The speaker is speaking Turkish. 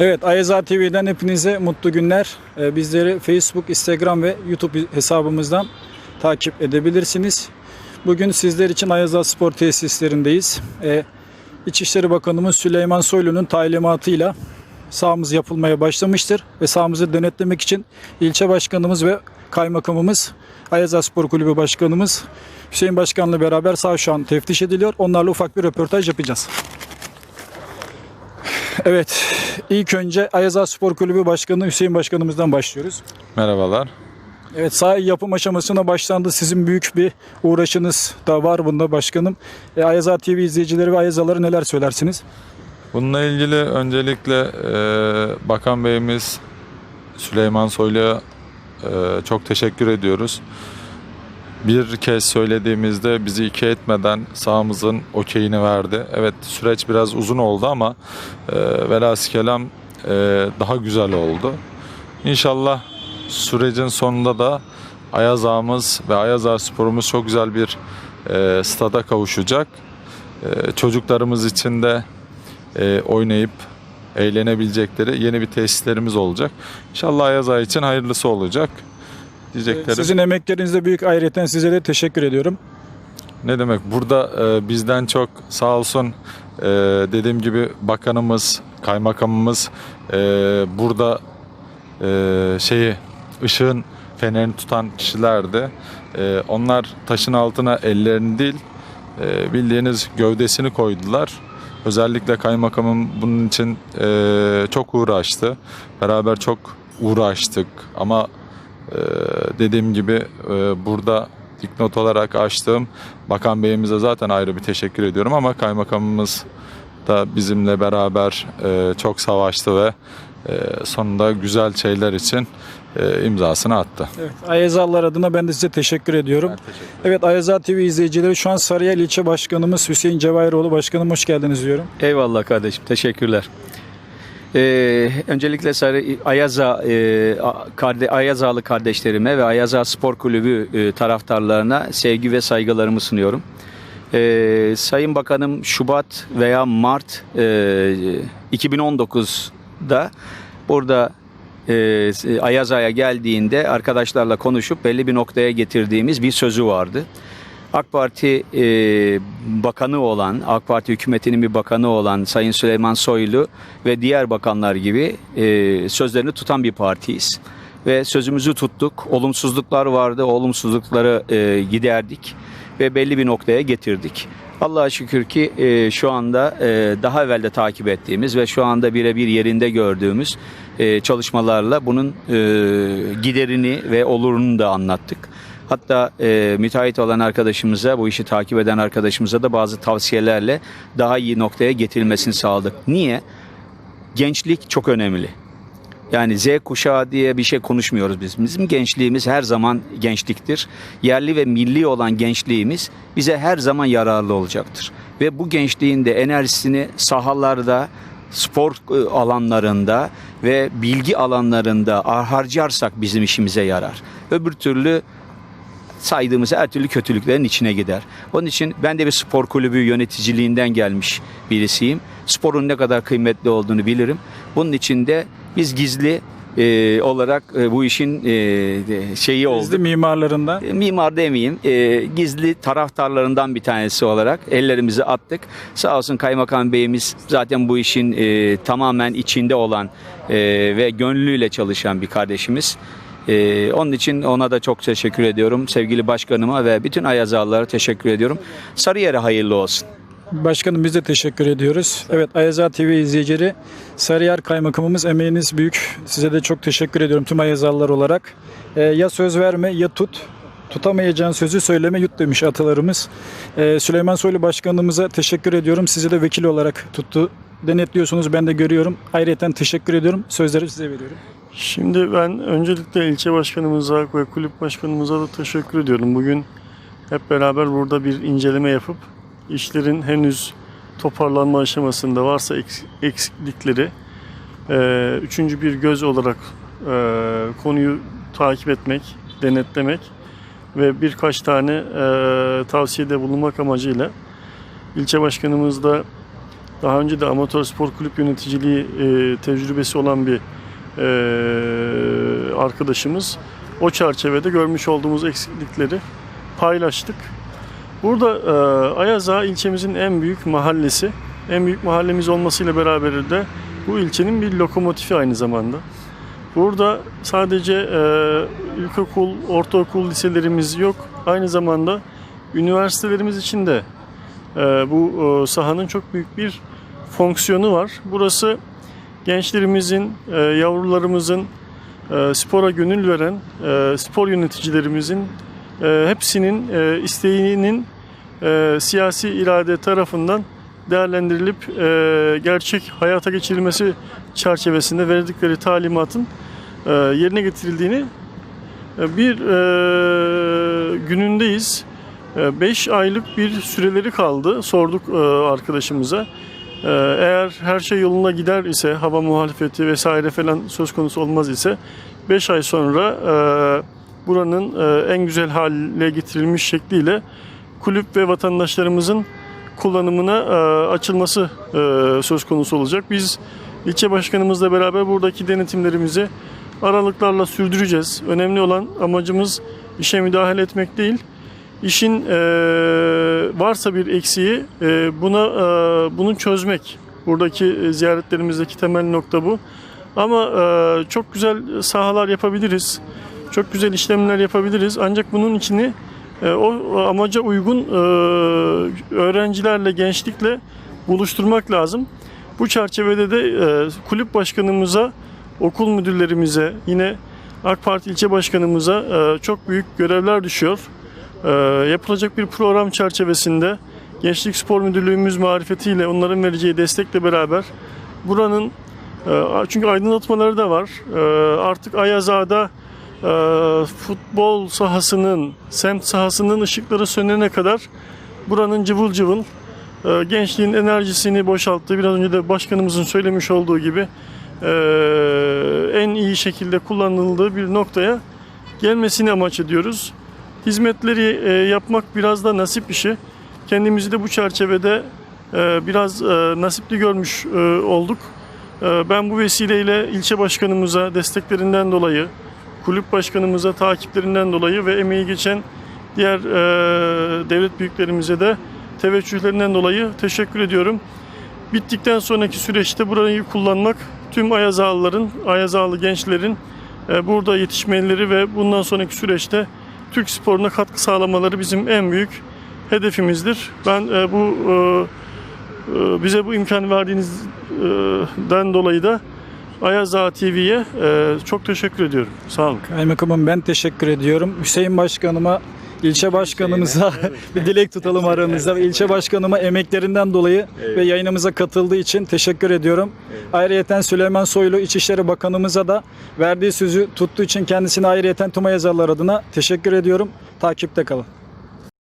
Evet, Ayazar TV'den hepinize mutlu günler. Ee, Bizleri Facebook, Instagram ve YouTube hesabımızdan takip edebilirsiniz. Bugün sizler için Ayazar Spor Tesislerindeyiz. Ee, İçişleri Bakanımız Süleyman Soylu'nun talimatıyla sahamız yapılmaya başlamıştır. Ve sahamızı denetlemek için ilçe başkanımız ve kaymakamımız, Ayazar Spor Kulübü Başkanımız Hüseyin Başkan'la beraber saha şu an teftiş ediliyor. Onlarla ufak bir röportaj yapacağız. Evet, ilk önce Ayazar Spor Kulübü Başkanı Hüseyin Başkanımızdan başlıyoruz. Merhabalar. Evet, saha yapım aşamasına başlandı. Sizin büyük bir uğraşınız da var bunda başkanım. E, Ayazar TV izleyicileri ve Ayazaları neler söylersiniz? Bununla ilgili öncelikle e, Bakan Beyimiz Süleyman Soylu'ya e, çok teşekkür ediyoruz. Bir kez söylediğimizde bizi iki etmeden sahamızın okeyini verdi. Evet süreç biraz uzun oldu ama e, velhasıl e, daha güzel oldu. İnşallah sürecin sonunda da Ayaz Ağamız ve Ayaz Ağa sporumuz çok güzel bir e, stada kavuşacak. E, çocuklarımız için de e, oynayıp eğlenebilecekleri yeni bir tesislerimiz olacak. İnşallah Ayaz Ağa için hayırlısı olacak. Diyeceklerim. Sizin emeklerinizde büyük ayrıyeten size de teşekkür ediyorum. Ne demek? Burada e, bizden çok sağ olsun e, dediğim gibi bakanımız, kaymakamımız e, burada e, şeyi ışığın fenerini tutan kişilerdi. E, onlar taşın altına ellerini değil e, bildiğiniz gövdesini koydular. Özellikle kaymakamım bunun için e, çok uğraştı. Beraber çok uğraştık ama e, dediğim gibi e, burada dipnot olarak açtığım Bakan Beyimize zaten ayrı bir teşekkür ediyorum ama kaymakamımız da bizimle beraber e, çok savaştı ve e, sonunda güzel şeyler için e, imzasını attı. Evet, Ayazarlar adına ben de size teşekkür ediyorum. Evet, Ayazar TV izleyicileri şu an Sarıyer İlçe Başkanımız Hüseyin Cevahiroğlu Başkanım hoş geldiniz diyorum. Eyvallah kardeşim, teşekkürler. Ee, öncelikle Sarı Ayaza e, karde, Ayazalı kardeşlerime ve Ayaza Spor Kulübü e, taraftarlarına sevgi ve saygılarımı sunuyorum. Ee, Sayın Bakanım Şubat veya Mart e, 2019'da burada e, Ayaza'ya geldiğinde arkadaşlarla konuşup belli bir noktaya getirdiğimiz bir sözü vardı. AK Parti e, bakanı olan, AK Parti hükümetinin bir bakanı olan Sayın Süleyman Soylu ve diğer bakanlar gibi e, sözlerini tutan bir partiyiz. Ve sözümüzü tuttuk. Olumsuzluklar vardı, olumsuzlukları e, giderdik ve belli bir noktaya getirdik. Allah'a şükür ki e, şu anda e, daha evvel de takip ettiğimiz ve şu anda birebir yerinde gördüğümüz e, çalışmalarla bunun e, giderini ve olurunu da anlattık. Hatta e, müteahhit olan arkadaşımıza, bu işi takip eden arkadaşımıza da bazı tavsiyelerle daha iyi noktaya getirilmesini sağladık. Niye? Gençlik çok önemli. Yani Z kuşağı diye bir şey konuşmuyoruz biz. Bizim gençliğimiz her zaman gençliktir. Yerli ve milli olan gençliğimiz bize her zaman yararlı olacaktır. Ve bu gençliğin de enerjisini sahalarda, spor e, alanlarında ve bilgi alanlarında harcarsak bizim işimize yarar. Öbür türlü saydığımız her türlü kötülüklerin içine gider. Onun için ben de bir spor kulübü yöneticiliğinden gelmiş birisiyim. Sporun ne kadar kıymetli olduğunu bilirim. Bunun için de biz gizli e, olarak e, bu işin e, şeyi oldu. Bizde mimarlarından. E, Mimar demeyeyim, e, gizli taraftarlarından bir tanesi olarak ellerimizi attık. Sağ olsun Kaymakam Beyimiz zaten bu işin e, tamamen içinde olan e, ve gönlüyle çalışan bir kardeşimiz. E, onun için ona da çok teşekkür ediyorum. Sevgili başkanıma ve bütün Ayazalılara teşekkür ediyorum. Sarıyer'e hayırlı olsun. Başkanım biz de teşekkür ediyoruz. Evet Ayazar TV izleyicileri Sarıyer Kaymakamımız emeğiniz büyük. Size de çok teşekkür ediyorum tüm Ayazarlar olarak. Ee, ya söz verme ya tut. Tutamayacağın sözü söyleme yut demiş atalarımız. Ee, Süleyman Soylu Başkanımıza teşekkür ediyorum. Sizi de vekil olarak tuttu. Denetliyorsunuz ben de görüyorum. Ayrıca teşekkür ediyorum. Sözleri size veriyorum. Şimdi ben öncelikle ilçe başkanımıza ve kulüp başkanımıza da teşekkür ediyorum. Bugün hep beraber burada bir inceleme yapıp işlerin henüz toparlanma aşamasında varsa eks- eksiklikleri e, üçüncü bir göz olarak e, konuyu takip etmek, denetlemek ve birkaç tane e, tavsiyede bulunmak amacıyla ilçe başkanımız da Daha önce de amatör spor kulüp yöneticiliği tecrübesi olan bir e, arkadaşımız. O çerçevede görmüş olduğumuz eksiklikleri paylaştık. Burada e, Ayaza ilçemizin en büyük mahallesi. En büyük mahallemiz olmasıyla beraber de bu ilçenin bir lokomotifi aynı zamanda. Burada sadece e, ilkokul, ortaokul liselerimiz yok. Aynı zamanda üniversitelerimiz için de e, bu e, sahanın çok büyük bir fonksiyonu var. Burası gençlerimizin, e, yavrularımızın e, spora gönül veren e, spor yöneticilerimizin hepsinin isteğinin siyasi irade tarafından değerlendirilip gerçek hayata geçirilmesi çerçevesinde verdikleri talimatın yerine getirildiğini bir günündeyiz. 5 aylık bir süreleri kaldı. Sorduk arkadaşımıza. E, Eğer her şey yoluna gider ise, hava muhalefeti vesaire falan söz konusu olmaz ise 5 ay sonra e, buranın e, en güzel hale getirilmiş şekliyle kulüp ve vatandaşlarımızın kullanımına e, açılması söz konusu olacak. Biz ilçe başkanımızla beraber buradaki denetimlerimizi aralıklarla sürdüreceğiz. Önemli olan amacımız işe müdahale etmek değil. İşin e, varsa bir eksiği e, buna e, bunu çözmek. Buradaki ziyaretlerimizdeki temel nokta bu. Ama e, çok güzel sahalar yapabiliriz. Çok güzel işlemler yapabiliriz. Ancak bunun içini e, o amaca uygun e, öğrencilerle, gençlikle buluşturmak lazım. Bu çerçevede de e, kulüp başkanımıza, okul müdürlerimize, yine AK Parti ilçe başkanımıza e, çok büyük görevler düşüyor. E, yapılacak bir program çerçevesinde Gençlik Spor Müdürlüğümüz marifetiyle onların vereceği destekle beraber buranın e, çünkü aydınlatmaları da var. E, artık Ayazağa'da e, futbol sahasının, semt sahasının ışıkları sönene kadar buranın cıvıl cıvıl gençliğin enerjisini boşalttığı, biraz önce de başkanımızın söylemiş olduğu gibi en iyi şekilde kullanıldığı bir noktaya gelmesini amaç ediyoruz. Hizmetleri e, yapmak biraz da nasip işi. Kendimizi de bu çerçevede e, biraz e, nasipli görmüş olduk. Ben bu vesileyle ilçe başkanımıza desteklerinden dolayı, kulüp başkanımıza takiplerinden dolayı ve emeği geçen diğer devlet büyüklerimize de teveccühlerinden dolayı teşekkür ediyorum. Bittikten sonraki süreçte burayı kullanmak tüm Ayazağlıların, Ayazağlı gençlerin burada yetişmeleri ve bundan sonraki süreçte Türk sporuna katkı sağlamaları bizim en büyük hedefimizdir. Ben e, bu e, e, bize bu imkan verdiğinizden dolayı da Ayaza TV'ye e, çok teşekkür ediyorum. Sağ olun. Kaymakamım ben teşekkür ediyorum. Hüseyin Başkanıma, ilçe başkanımıza bir dilek tutalım aranızda. İlçe başkanıma emeklerinden dolayı ve yayınımıza katıldığı için teşekkür ediyorum. Ayrıyeten Süleyman Soylu İçişleri Bakanımıza da verdiği sözü tuttuğu için kendisine ayrıyeten tüm Ayazalılar adına teşekkür ediyorum. Takipte kalın.